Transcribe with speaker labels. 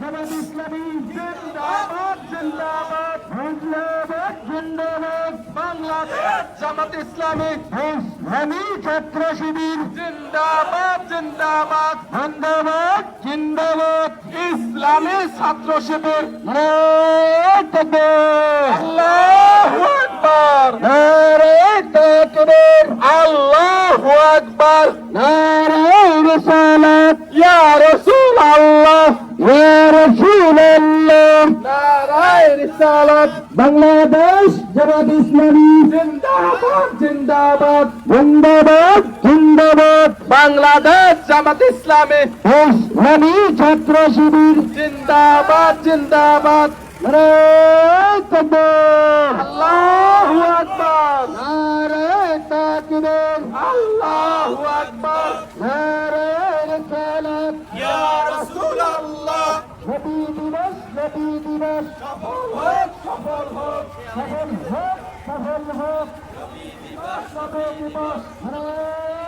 Speaker 1: জামাত ইসলামী জিন্দাবাদ জিন্দাবাদ জিন্দাবাদ জিন্দাবাদ বাংলাদেশ জামাত ইসলামী ইসলামী ছাত্র শিবির জিন্দাবাদ জিন্দাবাদ জিন্দাবাদ জিন্দাবাদ ইসলামী ছাত্র শিবির। আল্লাহু আকবার। নারে তাকবীর আল্লাহু আকবার। নারে রিসালাত রাসূল আল্লাহ আল্লাহ বাংলাদেশ জামাত ইসলামী। জিন্দাবাদ জিন্দাবাদ। জিন্দাবাদ জিন্দাবাদ। বাংলাদেশ জামাত ইসলামী। ইসলামী ছাত্র শিবির। জিন্দাবাদ জিন্দাবাদ। নারে দিবস
Speaker 2: সফল হোক সফল হোক
Speaker 1: সফল হোক সফল হোক। দিবস নারে